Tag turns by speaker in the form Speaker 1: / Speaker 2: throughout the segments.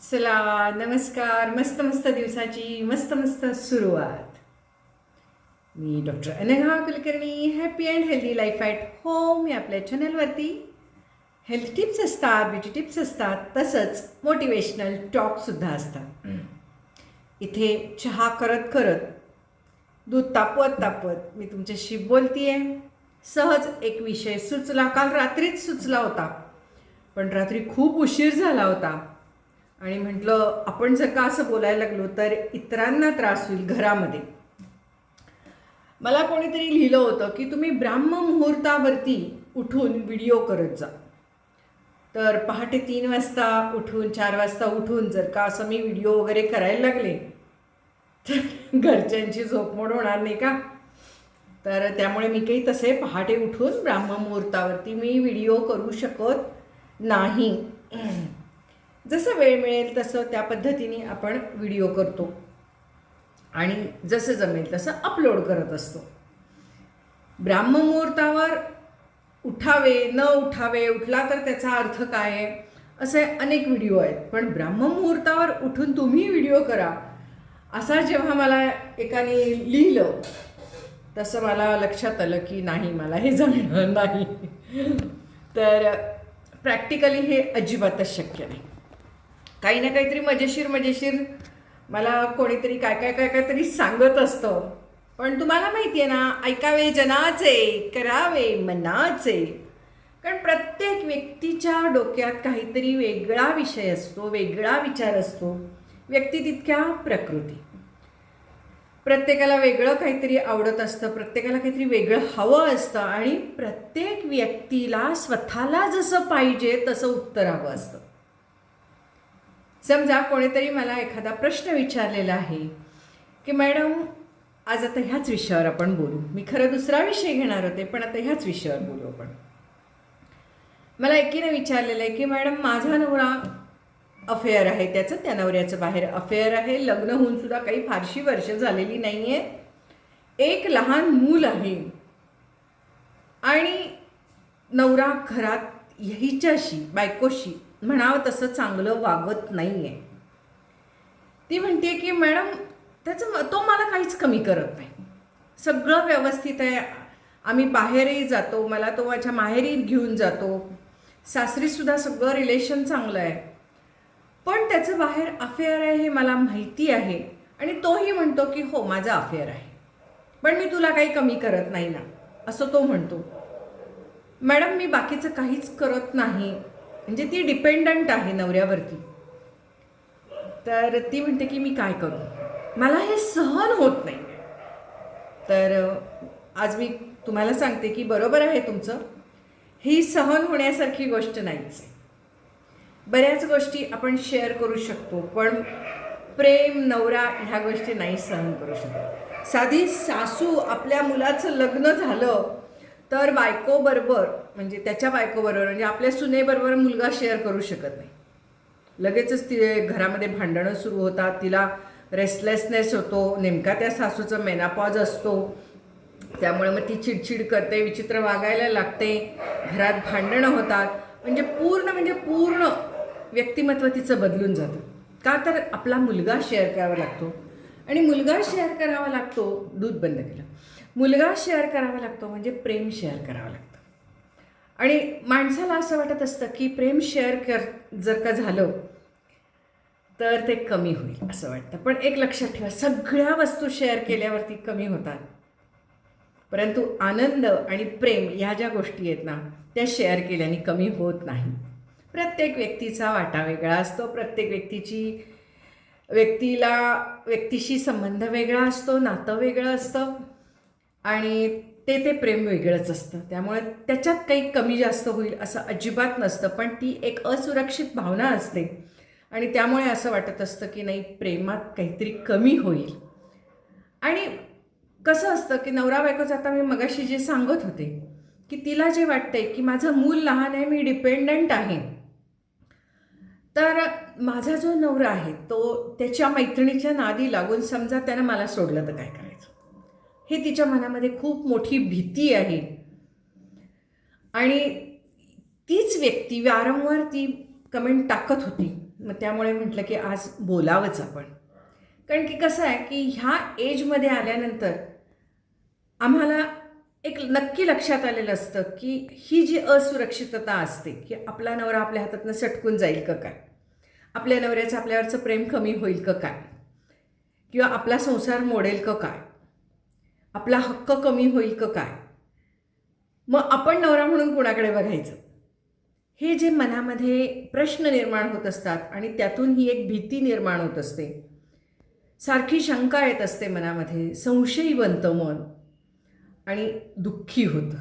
Speaker 1: चला नमस्कार मस्त मस्त दिवसाची मस्त मस्त सुरुवात. मी doctor Anagha Kulkarni happy and healthy life at home या आपल्या चॅनलवरती हेल्थ टिप्स असतात ब्युटी टिप्स असतात तसंच मोटिवेशनल टॉकसुद्धा असतात. इथे चहा करत करत दूध तापवत तापवत मी तुमच्याशी बोलतीये. सहज एक विषय सुचला काल रात्रीच सुचला होता. पण रात्री खूप उशीर झाला होता. आणि म्हटलं आपण जर का असं बोलायला लागलो तर इतरांना त्रास होईल घरामध्ये. मला कोणीतरी लिहिलं होतं की तुम्ही ब्राह्म मुहूर्तावरती उठून व्हिडिओ करत जा. तर पहाटे तीन वाजता उठून चार वाजता उठून जर का असं मी व्हिडिओ वगैरे करायला लागले तर घरच्यांची झोपमोड होणार नाही का? तर त्यामुळे मी काही तसे पहाटे उठून ब्राह्ममुहूर्तावरती मी व्हिडिओ करू शकत नाही. जसं वेळ मिळेल तसं त्या पद्धतीने आपण व्हिडिओ करतो. आणि जसं जमेल तसं अपलोड करत असतो. ब्राह्ममुहूर्तावर उठावे न उठावे उठला तर त्याचा अर्थ काय आहे? असे अनेक व्हिडिओ आहेत. पण ब्राह्ममुहूर्तावर उठून तुम्ही व्हिडिओ करा. असा जेव्हा मला एकाने लिहिलं तसं मला लक्षात आलं की नाही मला हे जमणार नाही. तर प्रॅक्टिकली हे अजिबातच शक्य नाही. काही ना काहीतरी मजेशीर मजेशीर मला कोणीतरी काय काय काय काहीतरी सांगत असतं. पण तुम्हाला माहिती आहे ना ऐकावे जनाचे करावे मनाचे. कारण प्रत्येक व्यक्तीच्या डोक्यात काहीतरी वेगळा विषय असतो वेगळा विचार असतो. व्यक्ती तितक्या प्रकृती. प्रत्येकाला वेगळं काहीतरी आवडत असतं प्रत्येकाला काहीतरी वेगळं हवं असतं आणि प्रत्येक व्यक्तीला स्वतःला जसं पाहिजे तसं उत्तर हवं असतं. समजा कोणीतरी मला एखादा प्रश्न विचारलेला आहे की मॅडम आज आता ह्याच विषयावर आपण बोलू. मी खरं दुसरा विषय घेणार होते पण आता ह्याच विषयावर बोलू आपण. मला एकीने विचारलेलं आहे की मॅडम माझा नवरा अफेअर आहे त्याचं त्या नवऱ्याचं बाहेर अफेअर आहे. लग्न होऊन सुद्धा काही फारशी वर्ष झालेली नाही आहे एक लहान मूल आहे. आणि नवरा घरात हिच्याशी बायकोशी म्हणावं तसं चांगलं वागत नाही आहे ती म्हणते की मॅडम त्याचं तो मला काहीच कमी करत नाही. सगळं व्यवस्थित आहे. आम्ही बाहेरही जातो. मला तो माझ्या माहेरी घेऊन जातो. सासरीसुद्धा सगळं रिलेशन चांगलं आहे. पण त्याचं बाहेर अफेअर आहे हे मला माहिती आहे. आणि तोही म्हणतो की हो माझं अफेअर आहे. पण मी तुला काही कमी करत नाही ना. असं तो म्हणतो. मॅडम मी बाकीचं काहीच करत नाही. म्हणजे ती डिपेंडंट आहे नवऱ्यावरती. तर ती म्हणते की मी काय करू? मला हे सहन होत नाही. तर आज मी तुम्हाला सांगते की बरोबर आहे तुमचं. ही सहन होण्यासारखी गोष्ट नाहीच आहे. बऱ्याच गोष्टी आपण शेअर करू शकतो पण प्रेम नवरा ह्या गोष्टी नाही सहन करू शकत. साधी सासू आपल्या मुलाचं लग्न झालं तर बायकोबरोबर म्हणजे त्याच्या बायकोबरोबर म्हणजे आपल्या सुनेबरोबर मुलगा शेअर करू शकत नाही. लगेचच ती घरामध्ये भांडणं सुरू होतात तिला रेस्टलेसनेस होतो नेमका त्या सासूचा मेनापॉज असतो. त्यामुळे मग ती चिडचिड करते विचित्र वागायला लागते घरात भांडणं होतात. म्हणजे पूर्ण म्हणजे पूर्ण व्यक्तिमत्व तिचं बदलून जातं. का तर आपला मुलगा शेअर करावा लागतो. आणि मुलगा शेअर करावा लागतो दूध बंद केलं. मुलगा शेअर करावा लागतो म्हणजे प्रेम शेअर करावं लागतं. आणि माणसाला असं वाटत असतं की प्रेम शेअर कर जर का झालं तर ते कमी होईल असं वाटतं. पण एक लक्षात ठेवा सगळ्या वस्तू शेअर केल्यावरती कमी होतात. परंतु आनंद आणि प्रेम ह्या ज्या गोष्टी आहेत ना त्या शेअर केल्याने कमी होत नाही. प्रत्येक व्यक्तीचा वाटा वेगळा असतो प्रत्येक व्यक्तीची व्यक्तीला व्यक्तीशी संबंध वेगळा असतो नातं वेगळं असतं. आणि ते ते प्रेम वेगळंच असतं. त्यामुळे त्याच्यात काही कमी जास्त होईल असं अजिबात नसतं. पण ती एक असुरक्षित भावना असते. आणि त्यामुळे असं वाटत असतं की नाही प्रेमात काहीतरी कमी होईल. आणि कसं असतं की नवरा बायकोचं आता मी मगाशी जे सांगत होते की तिला जे वाटतंय की माझं मूल लहान आहे मी डिपेंडंट आहे. तर माझा जो नवरा आहे तो त्याच्या मैत्रिणीच्या नादी लागून समजा त्यानं मला सोडलं तर काय करायचं? हे तिच्या मनामध्ये खूप मोठी भीती आहे. आणि तीच व्यक्ती वारंवार ती कमेंट टाकत होती. मग त्यामुळे म्हटलं की आज बोलावंच आपण. कारण की कसं आहे की ह्या एजमध्ये आल्यानंतर आम्हाला एक नक्की लक्षात आलेलं असतं की ही जी असुरक्षितता असते की आपला नवरा आपल्या हातातनं सटकून जाईल का काय? आपल्या नवऱ्याचं आपल्यावरचं प्रेम कमी होईल का काय? किंवा आपला संसार मोडेल का काय? आपला हक्क कमी होईल का काय? मग आपण नवरा म्हणून कुणाकडे बघायचं? हे जे मनामध्ये प्रश्न निर्माण होत असतात आणि त्यातून ही एक भीती निर्माण होत असते. सारखी शंका येत असते मनामध्ये संशयी बनतं मन आणि दुःखी होतं.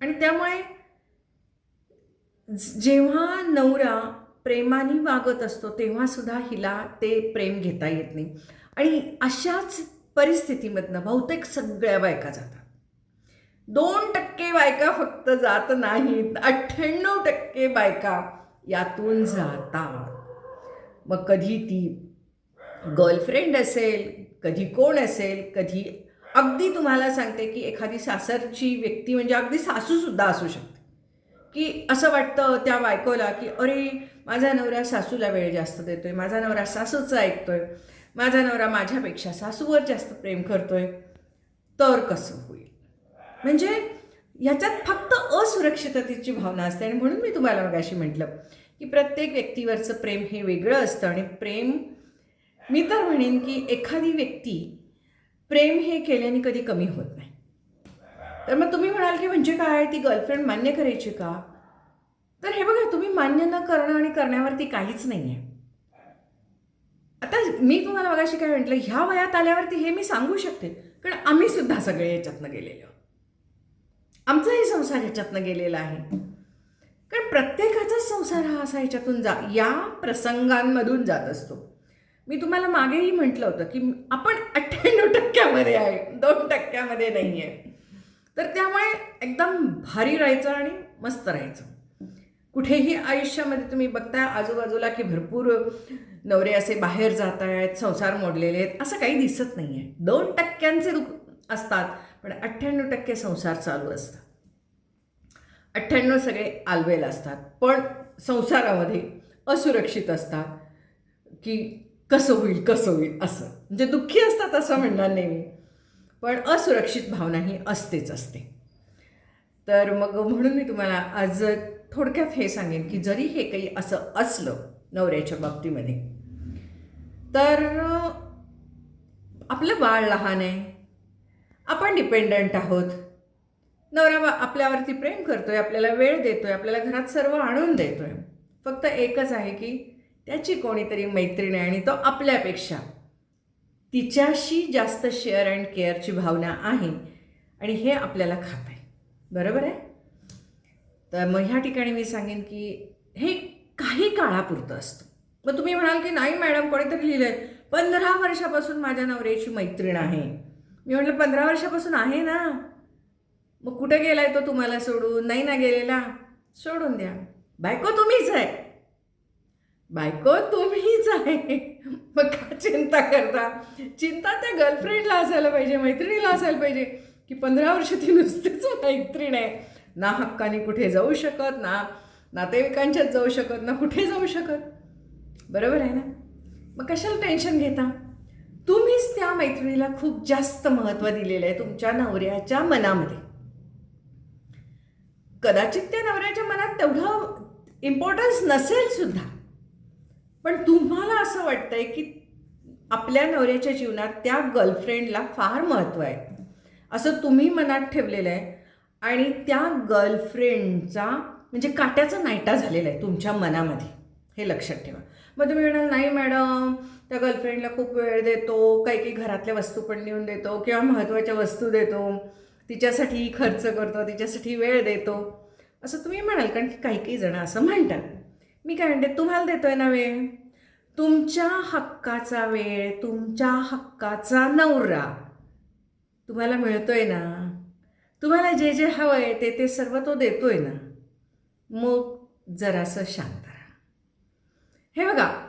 Speaker 1: आणि त्यामुळे जेव्हा नवरा प्रेमाने वागत असतो तेव्हासुद्धा हिला ते प्रेम घेता येत नाही. आणि अशाच परिस्थितीमधनं बहुतेक सगळ्या बायका जातात. दोन टक्के बायका फक्त जात नाहीत अठ्ठ्याण्णव टक्के बायका यातून जातात. मग कधी ती गर्लफ्रेंड असेल कधी कोण असेल कधी अगदी तुम्हाला सांगते की एखादी सासरची व्यक्ती म्हणजे अगदी सासूसुद्धा असू शकते. की असं वाटतं त्या बायकोला की अरे माझा नवरा सासूला वेळ जास्त देतोय माझा नवरा सासूचं ऐकतोय. माझा नवरा माझ्यापेक्षा सासूवर जास्त प्रेम करतोय तर कसं होईल? म्हणजे ह्याच्यात फक्त असुरक्षिततेची भावना असते आणि म्हणून मी तुम्हाला मगाशी म्हटलं की प्रत्येक व्यक्तीवरचं प्रेम हे वेगळं असतं आणि प्रेम मी तर म्हणेन की एखादी व्यक्ती प्रेम हे केल्याने कधी कमी होत नाही. तर मग तुम्ही म्हणाल की म्हणजे काय ती गर्लफ्रेंड मान्य करायची का? तर हे बघा तुम्ही मान्य न करणं आणि करण्यावरती काहीच नाही आहे आता मी तुम्हाला बघाशी काय म्हटलं ह्या वयात आल्यावरती हे मी सांगू शकते कारण आम्ही सुद्धा सगळे याच्यातनं गेलेलो. आमचाही संसार ह्याच्यातनं गेलेला आहे. कारण प्रत्येकाचाच संसार हा असा ह्याच्यातून जा या प्रसंगांमधून जात असतो. मी तुम्हाला मागेही म्हटलं होतं की आपण अठ्ठ्याण्णव टक्क्यामध्ये आहे दोन टक्क्यामध्ये नाही आहे. तर त्यामुळे एकदम भारी राहायचं आणि मस्त राहायचं. कुठेही आयुष्यामध्ये तुम्ही बघताय आजूबाजूला की भरपूर नवरे असे बाहेर जात आहेत संसार मोडलेले आहेत असं काही दिसत नाही आहे दोन टक्क्यांचे दुख असतात पण अठ्ठ्याण्णव टक्के संसार चालू असतात. अठ्ठ्याण्णव सगळे आलवेल असतात पण संसारामध्ये असुरक्षित असतात की कसं होईल कसं होईल असं. म्हणजे दुःखी असतात असं म्हणणार नाही मी पण असुरक्षित भावना ही असतेच असते. तर मग म्हणून मी तुम्हाला आज थोडक्यात हे सांगेन की जरी हे काही असं असलं नवऱ्याच्या बाबतीमध्ये. तर आपलं बाळ लहान आहे. आपण डिपेंडंट आहोत. नवरा बा आपल्यावरती प्रेम करतोय आपल्याला वेळ देतोय आपल्याला घरात सर्व आणून देतोय. फक्त एकच आहे की त्याची कोणीतरी मैत्रीण आहे आणि तो आपल्यापेक्षा तिच्याशी जास्त शेअर अँड केअरची भावना आहे आणि हे आपल्याला खात आहे बरोबर आहे? तर मग ह्या ठिकाणी मी सांगेन की हे काही काळापुरतं असतं. मग तुम्ही म्हणाल की नाही मॅडम कोणीतरी लिहिलं आहे पंधरा वर्षापासून माझ्या नवऱ्याची मैत्रीण आहे. मी म्हटलं पंधरा वर्षापासून आहे ना. मग कुठे गेलाय तो तुम्हाला सोडून? नाही ना गेलेला. सोडून द्या. बायको तुम्हीच आहे. बायको तुम्हीच आहे. मग का चिंता करता? चिंता त्या गर्लफ्रेंडला असायला पाहिजे मैत्रिणीला असायला पाहिजे की पंधरा वर्ष ती नुसतीच मैत्रीण आहे. ना हक्काने कुठे जाऊ शकत ना नातेवाईकांच्यात जाऊ शकत ना कुठे जाऊ शकत? बरोबर आहे ना? मग कशाला टेन्शन घेता? तुम्हीच त्या मैत्रिणीला खूप जास्त महत्त्व दिलेलं आहे तुमच्या नवऱ्याच्या मनामध्ये. कदाचित त्या नवऱ्याच्या मनात तेवढं इम्पॉर्टन्स नसेल सुद्धा. पण तुम्हाला असं वाटतंय की आपल्या नवऱ्याच्या जीवनात त्या गर्लफ्रेंडला फार महत्त्व आहे. असं तुम्ही मनात ठेवलेलं आहे. आणि त्या गर्लफ्रेंडचा म्हणजे काट्याचा नायटा झालेला आहे तुमच्या मनामध्ये. हे लक्षात ठेवा. मग तुम्ही म्हणाल नाही मॅडम त्या गर्लफ्रेंडला खूप वेळ देतो काही काही घरातल्या वस्तू पण नेऊन देतो किंवा महत्त्वाच्या वस्तू देतो. तिच्यासाठी खर्च करतो तिच्यासाठी वेळ देतो. असं तुम्ही म्हणाल कारण की काही काही जण असं म्हणतात. मी काय म्हणते तुम्हाला देतो आहे ना वेळ? तुमच्या हक्काचा वेळ तुमच्या हक्काचा नवरा तुम्हाला मिळतोय ना? तुम्हाला जे जे हवं आहे ते ते सर्व तो देतोय ना? मग जरासं शांत राहा. हे बघा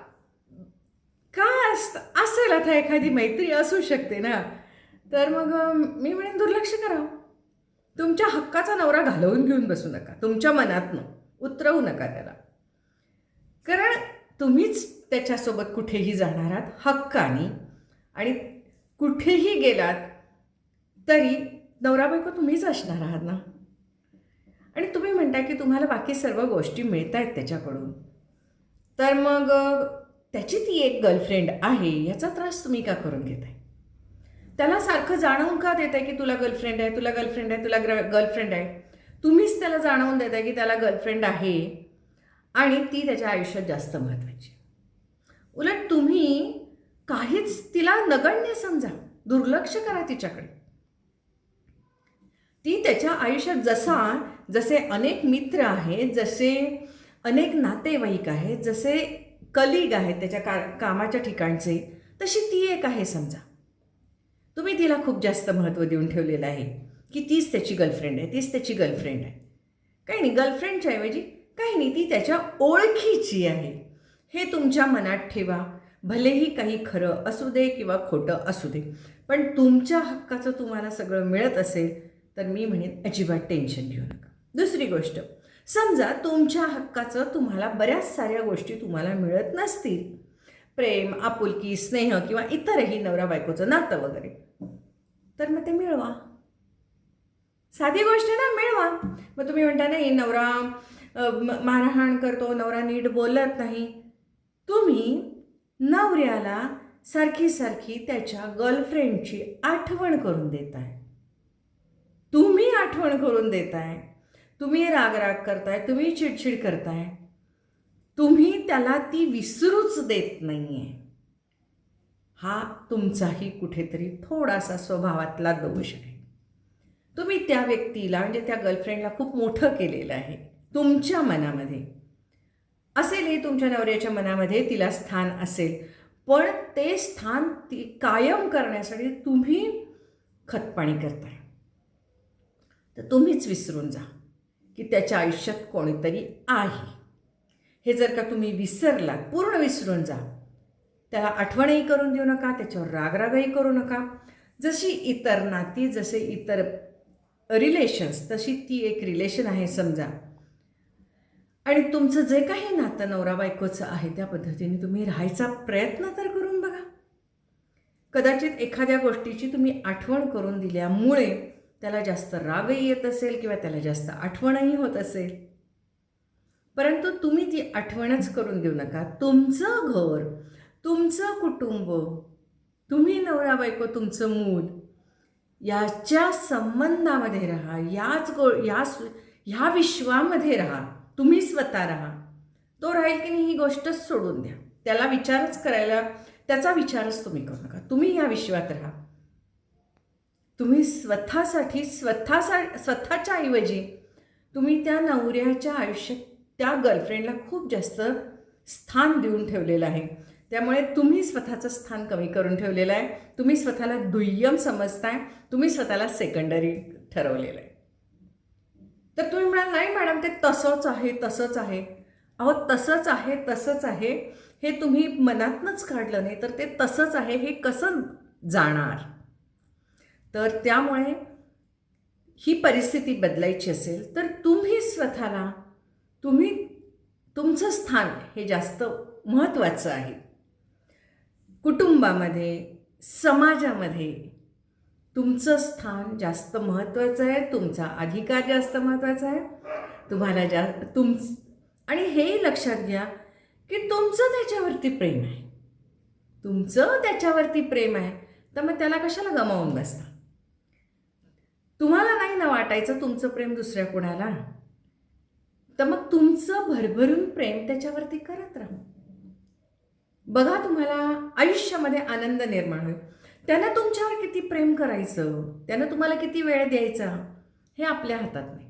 Speaker 1: काय असतं असेल आता एखादी मैत्री? असू शकते ना. तर मग मी म्हणेन दुर्लक्ष करा हो. तुमच्या हक्काचा नवरा घालवून घेऊन बसू नका. तुमच्या मनातनं उतरवू नका त्याला. कारण तुम्हीच त्याच्यासोबत कुठेही जाणार आहात हक्कानी. आणि कुठेही गेलात तरी नवरा बायको तुम्हीच असणार आहात ना. आणि तुम्ही म्हणताय की तुम्हाला बाकी सर्व गोष्टी मिळत आहेत त्याच्याकडून. तर मग त्याची ती एक गर्लफ्रेंड आहे याचा त्रास तुम्ही का करून घेताय? त्याला सारखं जाणवून का देत आहे की तुला गर्लफ्रेंड आहे तुला गर्लफ्रेंड आहे तुला गर्लफ्रेंड आहे? तुम्हीच त्याला जाणवून देत आहे की त्याला गर्लफ्रेंड आहे आणि ती त्याच्या आयुष्यात जास्त महत्त्वाची उलट तुम्ही काहीच तिला नगण्य समजा दुर्लक्ष करा तिच्याकडे. ती त्याच्या आयुष्यात जसा जसे अनेक मित्र आहेत जसे अनेक नातेवाईक आहेत जसे कलिग आहेत त्याच्या का कामाच्या ठिकाणचे तशी ती एक आहे समजा. तुम्ही तिला खूप जास्त महत्त्व देऊन ठेवलेलं आहे की तीच त्याची गर्लफ्रेंड आहे तीच त्याची गर्लफ्रेंड आहे. काही नाही गर्लफ्रेंडच्या ऐवजी काही नाही ती त्याच्या ओळखीची आहे. हे तुमच्या मनात ठेवा भलेही काही खरं असू दे किंवा खोटं असू दे पण तुमच्या हक्काचं तुम्हाला सगळं मिळत असेल तर मी म्हणेन अजिबात टेन्शन घेऊ नका. दुसरी गोष्ट समजा तुमच्या हक्काचं तुम्हाला बऱ्याच साऱ्या गोष्टी तुम्हाला मिळत नसतील. प्रेम आपुलकी स्नेह किंवा इतरही नवरा बायकोचं नातं वगैरे. तर मग ते मिळवा. साधी गोष्ट आहे ना मिळवा. मग तुम्ही म्हणता नाही नवरा मारहाण करतो नवरा नीट बोलत नाही. तुम्ही नवऱ्याला सारखी सारखी त्याच्या गर्लफ्रेंडची आठवण करून देताय. तुम्ही आठवण करून देताय. तुम्ही रागराग करताय तुम्ही चिडचिड करताय तुम्ही त्याला ती विसरूच देत नाही आहे हा तुमचाही कुठेतरी थोडासा स्वभावातला दोष आहे. तुम्ही त्या व्यक्तीला म्हणजे त्या गर्लफ्रेंडला खूप मोठं केलेलं आहे तुमच्या मनामध्ये. असेलही तुमच्या नवऱ्याच्या मनामध्ये तिला स्थान असेल पण ते स्थान ती कायम करण्यासाठी तुम्ही खतपाणी करताय. तर तुम्हीच विसरून जा. की त्याच्या आयुष्यात कोणीतरी आहे. हे जर का तुम्ही विसरलात पूर्ण विसरून जा. त्याला आठवणही करून देऊ नका त्याच्यावर रागरागही करू नका. जशी इतर नाती जसे इतर रिलेशन्स तशी ती एक रिलेशन आहे समजा. आणि तुमचं जे काही नातं नवरा बायकोचं आहे त्या पद्धतीने तुम्ही राहायचा प्रयत्न तर करून बघा. कदाचित एखाद्या गोष्टीची तुम्ही आठवण करून दिल्यामुळे त्याला जास्त रागही येत असेल किंवा त्याला जास्त आठवणही होत असेल. परंतु तुम्ही ती आठवणच करून देऊ नका. तुमचं घर तुमचं कुटुंब तुम्ही नवरा बायको तुमचं मूल याच्या संबंधामध्ये राहा. याच गो या सु- ह्या विश्वामध्ये राहा. तुम्ही स्वतः राहा. तो राहील की नाही ही गोष्टच सोडून द्या. त्याला विचारच करायला त्याचा विचारच तुम्ही करू नका. तुम्ही या विश्वात राहा. तुम्ही स्वतःसाठी स्वतःसा स्वतःच्या ऐवजी तुम्ही त्या नवऱ्याच्या आयुष्यात त्या गर्लफ्रेंडला खूप जास्त स्थान देऊन ठेवलेलं आहे. त्यामुळे तुम्ही स्वतःचं स्थान कमी करून ठेवलेलं आहे. तुम्ही स्वतःला दुय्यम समजताय. तुम्ही स्वतःला सेकंडरी ठरवलेलं आहे. तर तुम्ही म्हणाल नाही मॅडम ते तसंच आहे तसंच आहे. अहो तसंच आहे तसंच आहे. हे तुम्ही मनातनंच काढलं नाही तर ते तसंच आहे हे कसं जाणार? तर त्यामुळे ही परिस्थिती बदलायची असेल तर तुम्ही स्वतःला तुम्ही तुमचं स्थान हे जास्त महत्त्वाचं आहे. कुटुंबामध्ये समाजामध्ये तुमचं स्थान जास्त महत्त्वाचं आहे तुमचा अधिकार जास्त महत्त्वाचा आहे तुम्हाला जा तुम आणि हेही लक्षात घ्या की तुमचं त्याच्यावरती प्रेम आहे. तुमचं त्याच्यावरती प्रेम आहे तर मग त्याला कशाला गमावून बसता? तुम्हाला नाही ना वाटायचं तुमचं प्रेम दुसऱ्या कुणाला? तर मग तुमचं भरभरून प्रेम त्याच्यावरती करत राहू. बघा तुम्हाला आयुष्यामध्ये आनंद निर्माण होईल. त्यानं तुमच्यावर किती प्रेम करायचं? त्यानं तुम्हाला किती वेळ द्यायचा? हे आपल्या हातात नाही.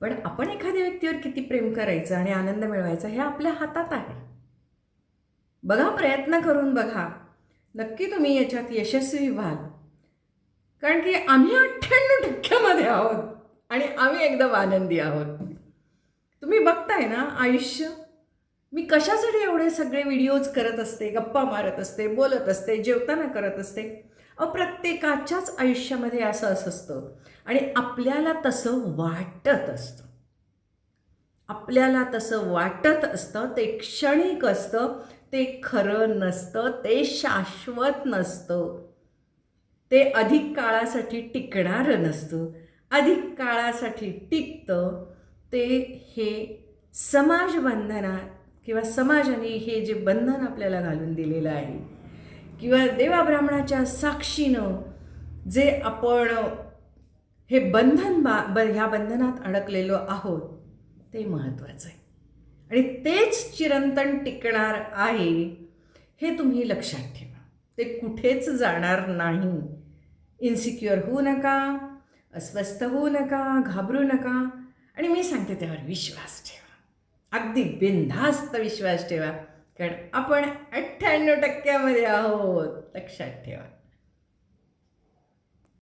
Speaker 1: पण आपण एखाद्या व्यक्तीवर किती प्रेम करायचं आणि आनंद मिळवायचा हे आपल्या हातात आहे. बघा प्रयत्न करून बघा. नक्की तुम्ही याच्यात यशस्वी व्हाल. कारण की आम्ही अठ्ठ्याण्णव टक्क्यामध्ये आहोत आणि आम्ही एकदम आनंदी आहोत. तुम्ही बघताय ना आयुष्य? मी कशासाठी एवढे सगळे व्हिडिओज करत असते गप्पा मारत असते बोलत असते जेवताना करत असते? अ प्रत्येकाच्याच आयुष्यामध्ये असं असं असतं आणि आपल्याला तसं वाटत असतं. आपल्याला तसं वाटत असतं ते क्षणिक असतं ते खरं नसतं ते शाश्वत नसतं. ते अधिक काळासाठी टिकणारं नसतं. अधिक काळासाठी टिकतं ते हे समाज बंधनात किंवा समाजाने हे जे बंधन आपल्याला घालून दिलेलं आहे किंवा देवा ब्राह्मणाच्या साक्षीनं जे आपण हे बंधन बा ब ह्या बंधनात अडकलेलो आहोत ते महत्त्वाचं आहे. आणि तेच चिरंतन टिकणार आहे हे तुम्ही लक्षात ठेवा. ते कुठेच जाणार नाही. इन्सिक्युअर होऊ नका अस्वस्थ होऊ नका घाबरू नका. आणि मी सांगते त्यावर विश्वास ठेवा. अगदी बिनधास्त विश्वास ठेवा. कारण आपण अठ्ठ्याण्णव टक्क्यामध्ये आहोत. लक्षात ठेवा.